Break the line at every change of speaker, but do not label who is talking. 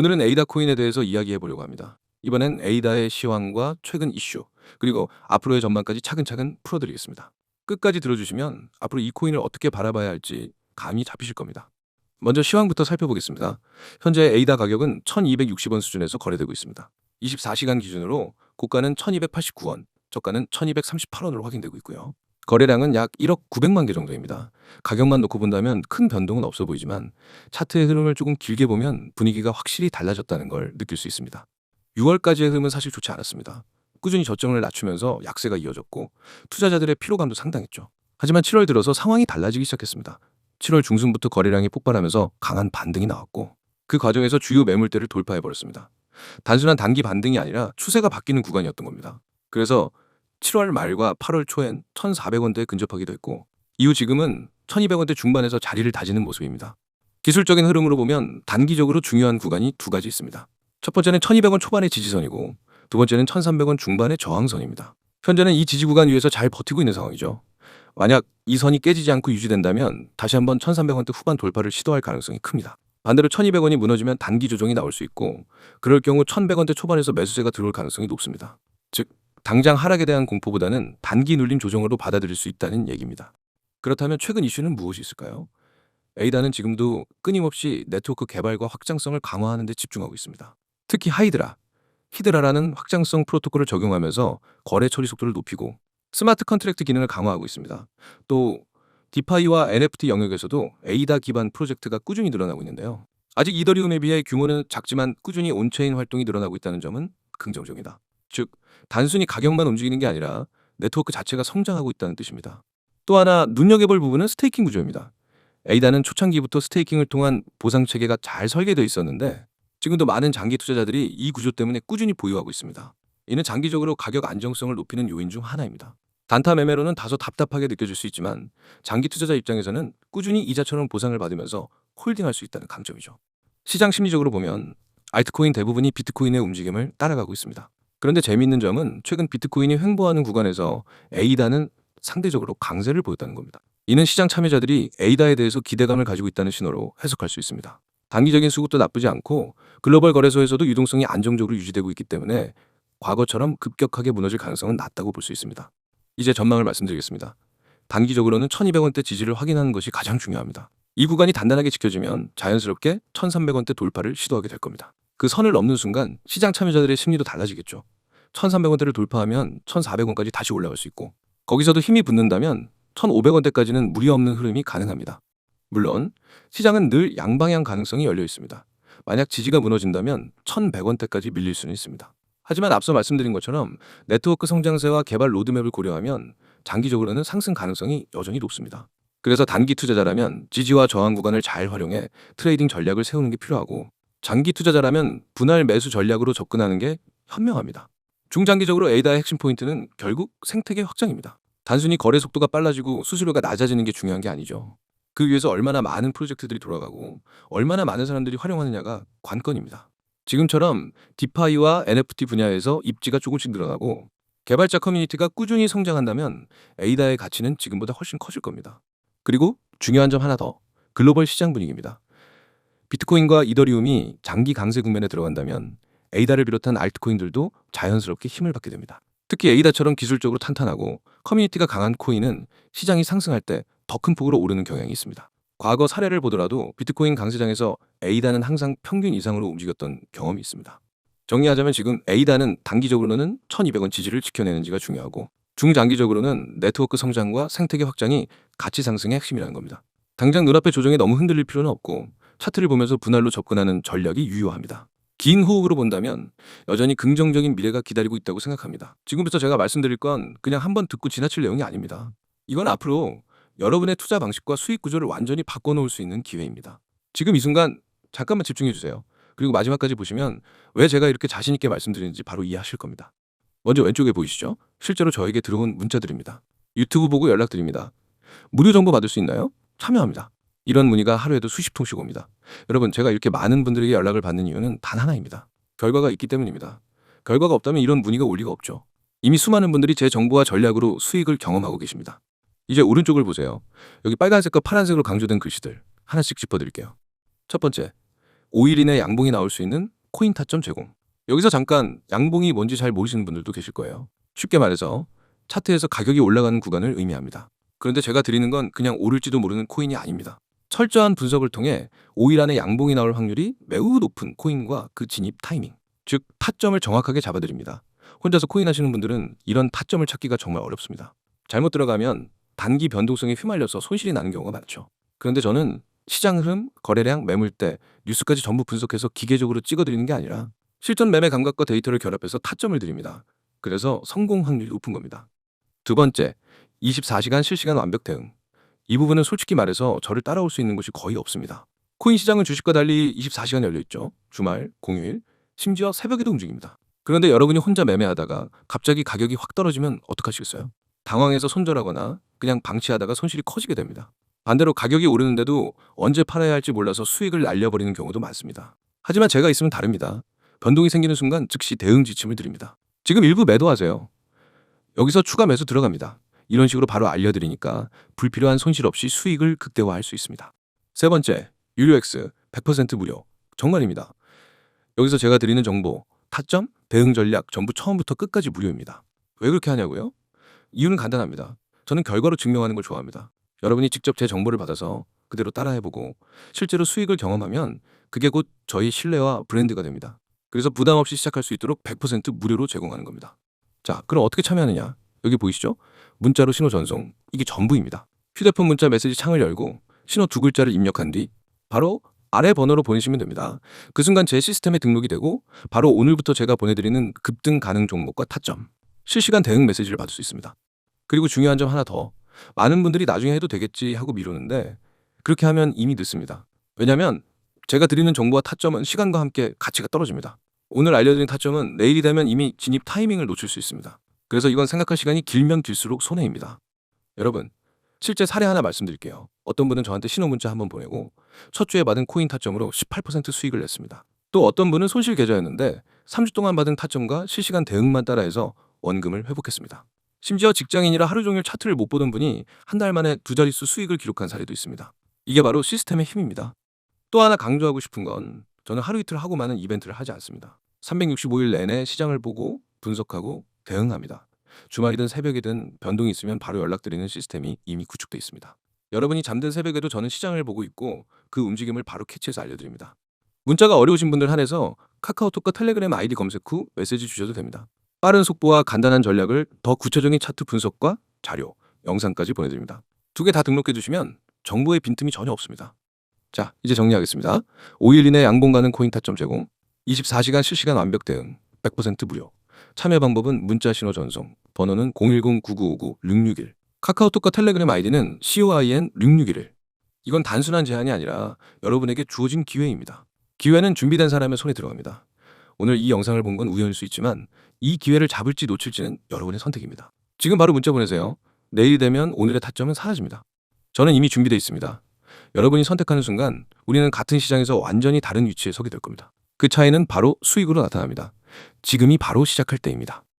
오늘은 에이다 코인에 대해서 이야기해 보려고 합니다. 이번엔 에이다의 시황과 최근 이슈, 그리고 앞으로의 전망까지 차근차근 풀어드리겠습니다. 끝까지 들어주시면 앞으로 이 코인을 어떻게 바라봐야 할지 감이 잡히실 겁니다. 먼저 시황부터 살펴보겠습니다. 현재 에이다 가격은 1260원 수준에서 거래되고 있습니다. 24시간 기준으로 고가는 1289원, 저가는 1238원으로 확인되고 있고요. 거래량은 약 1억 900만 개 정도입니다. 가격만 놓고 본다면 큰 변동은 없어 보이지만 차트의 흐름을 조금 길게 보면 분위기가 확실히 달라졌다는 걸 느낄 수 있습니다. 6월까지의 흐름은 사실 좋지 않았습니다. 꾸준히 저점을 낮추면서 약세가 이어졌고 투자자들의 피로감도 상당했죠. 하지만 7월 들어서 상황이 달라지기 시작했습니다. 7월 중순부터 거래량이 폭발하면서 강한 반등이 나왔고 그 과정에서 주요 매물대를 돌파해 버렸습니다. 단순한 단기 반등이 아니라 추세가 바뀌는 구간이었던 겁니다. 그래서 7월 말과 8월 초엔 1,400원대에 근접하기도 했고 이후 지금은 1,200원대 중반에서 자리를 다지는 모습입니다. 기술적인 흐름으로 보면 단기적으로 중요한 구간이 두 가지 있습니다. 첫 번째는 1,200원 초반의 지지선이고 두 번째는 1,300원 중반의 저항선입니다. 현재는 이 지지 구간 위에서 잘 버티고 있는 상황이죠. 만약 이 선이 깨지지 않고 유지된다면 다시 한번 1,300원대 후반 돌파를 시도할 가능성이 큽니다. 반대로 1,200원이 무너지면 단기 조정이 나올 수 있고 그럴 경우 1,100원대 초반에서 매수세가 들어올 가능성이 높습니다. 즉 당장 하락에 대한 공포보다는 단기 눌림 조정으로 받아들일 수 있다는 얘기입니다. 그렇다면 최근 이슈는 무엇이 있을까요? 에이다는 지금도 끊임없이 네트워크 개발과 확장성을 강화하는 데 집중하고 있습니다. 특히 하이드라, 히드라라는 확장성 프로토콜을 적용하면서 거래 처리 속도를 높이고 스마트 컨트랙트 기능을 강화하고 있습니다. 또 디파이와 NFT 영역에서도 에이다 기반 프로젝트가 꾸준히 늘어나고 있는데요. 아직 이더리움에 비해 규모는 작지만 꾸준히 온체인 활동이 늘어나고 있다는 점은 긍정적이다. 즉 단순히 가격만 움직이는 게 아니라 네트워크 자체가 성장하고 있다는 뜻입니다. 또 하나 눈여겨볼 부분은 스테이킹 구조입니다. 에이다는 초창기부터 스테이킹을 통한 보상 체계가 잘 설계되어 있었는데 지금도 많은 장기 투자자들이 이 구조 때문에 꾸준히 보유하고 있습니다. 이는 장기적으로 가격 안정성을 높이는 요인 중 하나입니다. 단타 매매로는 다소 답답하게 느껴질 수 있지만 장기 투자자 입장에서는 꾸준히 이자처럼 보상을 받으면서 홀딩할 수 있다는 강점이죠. 시장 심리적으로 보면 알트코인 대부분이 비트코인의 움직임을 따라가고 있습니다. 그런데 재미있는 점은 최근 비트코인이 횡보하는 구간에서 에이다는 상대적으로 강세를 보였다는 겁니다. 이는 시장 참여자들이 에이다에 대해서 기대감을 가지고 있다는 신호로 해석할 수 있습니다. 단기적인 수급도 나쁘지 않고 글로벌 거래소에서도 유동성이 안정적으로 유지되고 있기 때문에 과거처럼 급격하게 무너질 가능성은 낮다고 볼 수 있습니다. 이제 전망을 말씀드리겠습니다. 단기적으로는 1200원대 지지를 확인하는 것이 가장 중요합니다. 이 구간이 단단하게 지켜지면 자연스럽게 1300원대 돌파를 시도하게 될 겁니다. 그 선을 넘는 순간 시장 참여자들의 심리도 달라지겠죠. 1300원대를 돌파하면 1400원까지 다시 올라갈 수 있고 거기서도 힘이 붙는다면 1500원대까지는 무리 없는 흐름이 가능합니다. 물론 시장은 늘 양방향 가능성이 열려 있습니다. 만약 지지가 무너진다면 1100원대까지 밀릴 수는 있습니다. 하지만 앞서 말씀드린 것처럼 네트워크 성장세와 개발 로드맵을 고려하면 장기적으로는 상승 가능성이 여전히 높습니다. 그래서 단기 투자자라면 지지와 저항 구간을 잘 활용해 트레이딩 전략을 세우는 게 필요하고 장기 투자자라면 분할 매수 전략으로 접근하는 게 현명합니다. 중장기적으로 에이다의 핵심 포인트는 결국 생태계 확장입니다. 단순히 거래 속도가 빨라지고 수수료가 낮아지는 게 중요한 게 아니죠. 그 위에서 얼마나 많은 프로젝트들이 돌아가고 얼마나 많은 사람들이 활용하느냐가 관건입니다. 지금처럼 디파이와 NFT 분야에서 입지가 조금씩 늘어나고 개발자 커뮤니티가 꾸준히 성장한다면 에이다의 가치는 지금보다 훨씬 커질 겁니다. 그리고 중요한 점 하나 더. 글로벌 시장 분위기입니다. 비트코인과 이더리움이 장기 강세 국면에 들어간다면 에이다를 비롯한 알트코인들도 자연스럽게 힘을 받게 됩니다. 특히 에이다처럼 기술적으로 탄탄하고 커뮤니티가 강한 코인은 시장이 상승할 때 더 큰 폭으로 오르는 경향이 있습니다. 과거 사례를 보더라도 비트코인 강세장에서 에이다는 항상 평균 이상으로 움직였던 경험이 있습니다. 정리하자면 지금 에이다는 단기적으로는 1200원 지지를 지켜내는지가 중요하고 중장기적으로는 네트워크 성장과 생태계 확장이 가치 상승의 핵심이라는 겁니다. 당장 눈앞의 조정에 너무 흔들릴 필요는 없고 차트를 보면서 분할로 접근하는 전략이 유효합니다. 긴 호흡으로 본다면 여전히 긍정적인 미래가 기다리고 있다고 생각합니다. 지금부터 제가 말씀드릴 건 그냥 한번 듣고 지나칠 내용이 아닙니다. 이건 앞으로 여러분의 투자 방식과 수익 구조를 완전히 바꿔놓을 수 있는 기회입니다. 지금 이 순간 잠깐만 집중해 주세요. 그리고 마지막까지 보시면 왜 제가 이렇게 자신 있게 말씀드리는지 바로 이해하실 겁니다. 먼저 왼쪽에 보이시죠? 실제로 저에게 들어온 문자들입니다. 유튜브 보고 연락드립니다. 무료 정보 받을 수 있나요? 참여합니다. 이런 문의가 하루에도 수십 통씩 옵니다. 여러분, 제가 이렇게 많은 분들에게 연락을 받는 이유는 단 하나입니다. 결과가 있기 때문입니다. 결과가 없다면 이런 문의가 올 리가 없죠. 이미 수많은 분들이 제 정보와 전략으로 수익을 경험하고 계십니다. 이제 오른쪽을 보세요. 여기 빨간색과 파란색으로 강조된 글씨들 하나씩 짚어드릴게요. 첫 번째, 5일 이내 양봉이 나올 수 있는 코인 타점 제공. 여기서 잠깐 양봉이 뭔지 잘 모르시는 분들도 계실 거예요. 쉽게 말해서 차트에서 가격이 올라가는 구간을 의미합니다. 그런데 제가 드리는 건 그냥 오를지도 모르는 코인이 아닙니다. 철저한 분석을 통해 5일 안에 양봉이 나올 확률이 매우 높은 코인과 그 진입 타이밍, 즉 타점을 정확하게 잡아드립니다. 혼자서 코인 하시는 분들은 이런 타점을 찾기가 정말 어렵습니다. 잘못 들어가면 단기 변동성에 휘말려서 손실이 나는 경우가 많죠. 그런데 저는 시장 흐름, 거래량, 매물대, 뉴스까지 전부 분석해서 기계적으로 찍어드리는 게 아니라 실전 매매 감각과 데이터를 결합해서 타점을 드립니다. 그래서 성공 확률이 높은 겁니다. 두 번째, 24시간 실시간 완벽 대응. 이 부분은 솔직히 말해서 저를 따라올 수 있는 곳이 거의 없습니다. 코인 시장은 주식과 달리 24시간 열려 있죠. 주말, 공휴일, 심지어 새벽에도 움직입니다. 그런데 여러분이 혼자 매매하다가 갑자기 가격이 확 떨어지면 어떡하시겠어요? 당황해서 손절하거나 그냥 방치하다가 손실이 커지게 됩니다. 반대로 가격이 오르는데도 언제 팔아야 할지 몰라서 수익을 날려버리는 경우도 많습니다. 하지만 제가 있으면 다릅니다. 변동이 생기는 순간 즉시 대응 지침을 드립니다. 지금 일부 매도하세요. 여기서 추가 매수 들어갑니다. 이런 식으로 바로 알려드리니까 불필요한 손실 없이 수익을 극대화할 수 있습니다. 세 번째, 유료X 100% 무료. 정말입니다. 여기서 제가 드리는 정보, 타점, 대응 전략 전부 처음부터 끝까지 무료입니다. 왜 그렇게 하냐고요? 이유는 간단합니다. 저는 결과로 증명하는 걸 좋아합니다. 여러분이 직접 제 정보를 받아서 그대로 따라해보고 실제로 수익을 경험하면 그게 곧 저희 신뢰와 브랜드가 됩니다. 그래서 부담 없이 시작할 수 있도록 100% 무료로 제공하는 겁니다. 자, 그럼 어떻게 참여하느냐? 여기 보이시죠? 문자로 신호 전송. 이게 전부입니다. 휴대폰 문자 메시지 창을 열고 신호 두 글자를 입력한 뒤 바로 아래 번호로 보내시면 됩니다. 그 순간 제 시스템에 등록이 되고 바로 오늘부터 제가 보내드리는 급등 가능 종목과 타점, 실시간 대응 메시지를 받을 수 있습니다. 그리고 중요한 점 하나 더. 많은 분들이 나중에 해도 되겠지 하고 미루는데 그렇게 하면 이미 늦습니다. 왜냐하면 제가 드리는 정보와 타점은 시간과 함께 가치가 떨어집니다. 오늘 알려드린 타점은 내일이 되면 이미 진입 타이밍을 놓칠 수 있습니다. 그래서 이건 생각할 시간이 길면 길수록 손해입니다. 여러분, 실제 사례 하나 말씀드릴게요. 어떤 분은 저한테 신호 문자 한번 보내고 첫 주에 받은 코인 타점으로 18% 수익을 냈습니다. 또 어떤 분은 손실 계좌였는데 3주 동안 받은 타점과 실시간 대응만 따라해서 원금을 회복했습니다. 심지어 직장인이라 하루 종일 차트를 못 보던 분이 한 달 만에 두 자릿수 수익을 기록한 사례도 있습니다. 이게 바로 시스템의 힘입니다. 또 하나 강조하고 싶은 건 저는 하루 이틀 하고 마는 이벤트를 하지 않습니다. 365일 내내 시장을 보고 분석하고 대응합니다. 주말이든 새벽이든 변동이 있으면 바로 연락드리는 시스템이 이미 구축돼 있습니다. 여러분이 잠든 새벽에도 저는 시장을 보고 있고 그 움직임을 바로 캐치해서 알려드립니다. 문자가 어려우신 분들 한해서 카카오톡과 텔레그램 아이디 검색 후 메시지 주셔도 됩니다. 빠른 속보와 간단한 전략을 더 구체적인 차트 분석과 자료, 영상까지 보내드립니다. 두 개 다 등록해 주시면 정보의 빈틈이 전혀 없습니다. 자, 이제 정리하겠습니다. 5일 이내 양봉 가는 코인 타점 제공, 24시간 실시간 완벽 대응, 100% 무료. 참여 방법은 문자 신호 전송, 번호는 010-9959-661. 카카오톡과 텔레그램 아이디는 COIN 661. 이건 단순한 제한이 아니라 여러분에게 주어진 기회입니다. 기회는 준비된 사람의 손에 들어갑니다. 오늘 이 영상을 본 건 우연일 수 있지만 이 기회를 잡을지 놓칠지는 여러분의 선택입니다. 지금 바로 문자 보내세요. 내일이 되면 오늘의 타점은 사라집니다. 저는 이미 준비되어 있습니다. 여러분이 선택하는 순간 우리는 같은 시장에서 완전히 다른 위치에 서게 될 겁니다. 그 차이는 바로 수익으로 나타납니다. 지금이 바로 시작할 때입니다.